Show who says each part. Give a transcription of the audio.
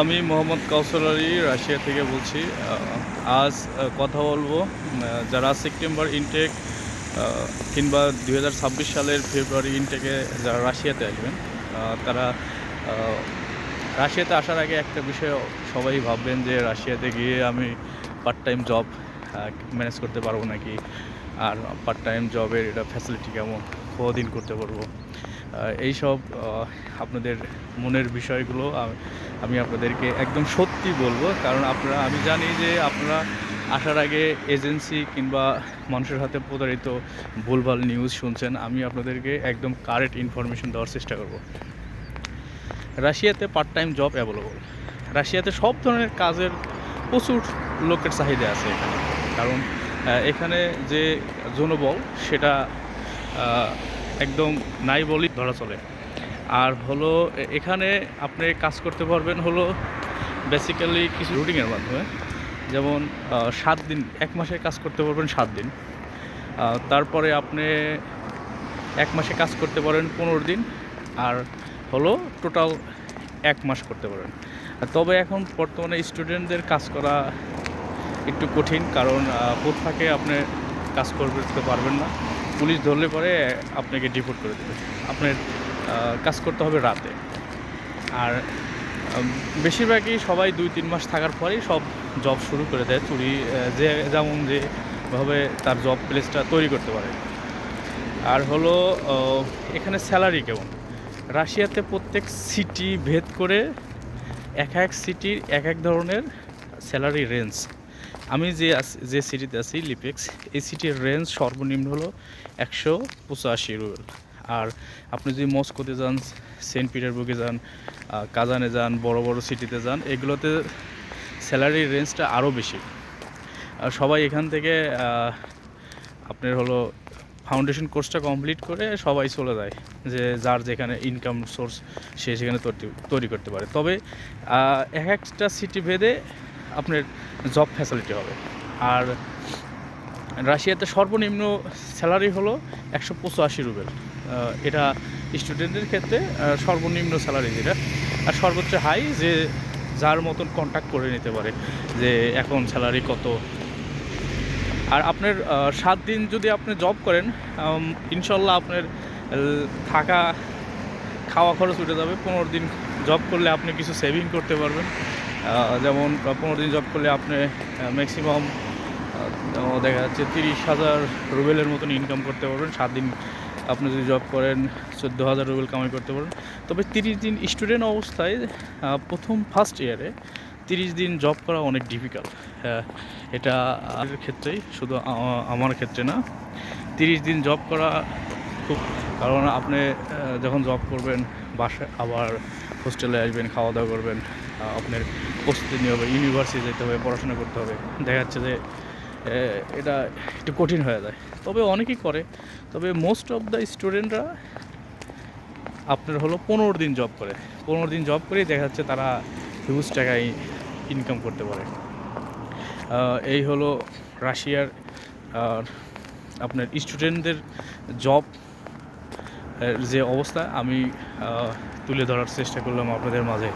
Speaker 1: আমি মোহাম্মদ কাউসার আলী, রাশিয়া থেকে বলছি। আজ কথা বলব যারা সেপ্টেম্বর ইনটেক কিংবা দু হাজার ছাব্বিশ সালের ফেব্রুয়ারি ইনটেকে যারা রাশিয়াতে আসবেন তারা রাশিয়াতে আসার আগে একটা বিষয় সবাই ভাববেন যে রাশিয়াতে গিয়ে আমি পার্ট টাইম জব ম্যানেজ করতে পারব নাকি? আর পার্ট টাইম জবের এটা ফ্যাসিলিটি কেমন? কদিন করতে পারব? আহ, এইসব আপনাদের মনের বিষয়গুলো আমি আপনাদেরকে একদম সত্যি বলব। কারণ আপনারা আমি জানি যে আপনারা আসার আগে এজেন্সি কিংবা মানুষের হাতে প্রতারিত ভুলভাল নিউজ শুনছেন আমি আপনাদেরকে একদম কারেক্ট ইনফরমেশন দেওয়ার চেষ্টা করব। রাশিয়াতে পার্ট টাইম জব অ্যাভেলেবল রাশিয়াতে সব ধরনের কাজের প্রচুর লোকের চাহিদা আছে এখানে। কারণ এখানে যে জনবল সেটা একদম নাই বলি ধরা চলে। আর হলো এখানে আপনি কাজ করতে পারবেন হলো বেসিক্যালি কিছু রুটিনের মাধ্যমে। যেমন সাত দিন, এক মাসে কাজ করতে পারবেন সাত দিন। তারপরে আপনি এক মাসে কাজ করতে পারেন পনেরো দিন। আর হলো টোটাল এক মাস করতে পারেন। তবে এখন বর্তমানে স্টুডেন্টদের কাজ করা একটু কঠিন, কারণ কোথ ফাঁকে আপনি কাজ করতে পারবেন না। পুলিশ ধরলে পরে আপনাকে ডিপোর্ট করে দেবে। আপনার কাজ করতে হবে রাতে। আর বেশিরভাগই সবাই দুই তিন মাস থাকার পরেই সব জব শুরু করে দেয় চুরি যে যেমন যেভাবে তার জব প্লেসটা তৈরি করতে পারে। আর হলো এখানে স্যালারি কেমন? রাশিয়াতে প্রত্যেক সিটি ভেদ করে এক এক সিটির এক এক ধরনের স্যালারি রেঞ্জ আমি যে যে সিটিতে আছি লিপেক্স এই সিটির রেঞ্জ সর্বনিম্ন হলো একশো পঁচাশি রুবেল। আর আপনি যদি মস্কোতে যান সেন্ট পিটারবুর্গে যান কাজানে যান, বড় বড় সিটিতে যান, এগুলোতে স্যালারির রেঞ্জটা আরও বেশি। সবাই এখান থেকে আপনার হলো ফাউন্ডেশন কোর্সটা কমপ্লিট করে সবাই চলে যায়, যে যার যেখানে ইনকাম সোর্স সে সেখানে তৈরি করতে পারে। তবে এক একটা সিটি ভেদে আপনার জব ফ্যাসিলিটি হবে। আর রাশিয়াতে সর্বনিম্ন স্যালারি হলো একশো পঁচাশি রুবেল। এটা স্টুডেন্টের ক্ষেত্রে সর্বনিম্ন স্যালারি যেটা। আর সর্বোচ্চ হাই যে যার মতন কন্ট্যাক্ট করে নিতে পারে, যে এখন স্যালারি কত। আর আপনার সাত দিন যদি আপনি জব করেন ইনশাল্লাহ আপনার থাকা, খাওয়া খরচ উঠে যাবে। পনেরো দিন জব করলে আপনি কিছু সেভিং করতে পারবেন। যেমন পনেরো দিন জব করলে আপনি ম্যাক্সিমাম দেখা যাচ্ছে তিরিশ হাজার রুবেলের মতন ইনকাম করতে পারবেন। সাত দিন আপনি যদি জব করেন, চোদ্দ হাজার রুবেল কামাই করতে পারবেন। তবে তিরিশ দিন স্টুডেন্ট অবস্থায় প্রথম ফার্স্ট ইয়ারে তিরিশ দিন জব করা অনেক ডিফিকাল্ট এটা ক্ষেত্রেই, শুধু আমার ক্ষেত্রে না। তিরিশ দিন জব করা খুব, কারণ আপনি যখন জব করবেন, বাসায় আবার হোস্টেলে আসবেন খাওয়া দাওয়া করবেন আপনার প্রস্তুতি নিয়ে হবে ইউনিভার্সিটি যেতে হবে, পড়াশোনা করতে হবে। দেখা যাচ্ছে যে এটা একটু কঠিন হয়ে যায়। তবে অনেকেই করে, তবে মোস্ট অফ দ্য স্টুডেন্টরা আপনার হলো পনেরো দিন জব করে। পনেরো দিন জব করেই দেখা যাচ্ছে তারা হিউজ টাকায় ইনকাম করতে পারে। এই হলো রাশিয়ার আপনার স্টুডেন্টদের জব যে অবস্থা, আমি তুলে ধরার চেষ্টা করলাম আপনাদের মাঝে।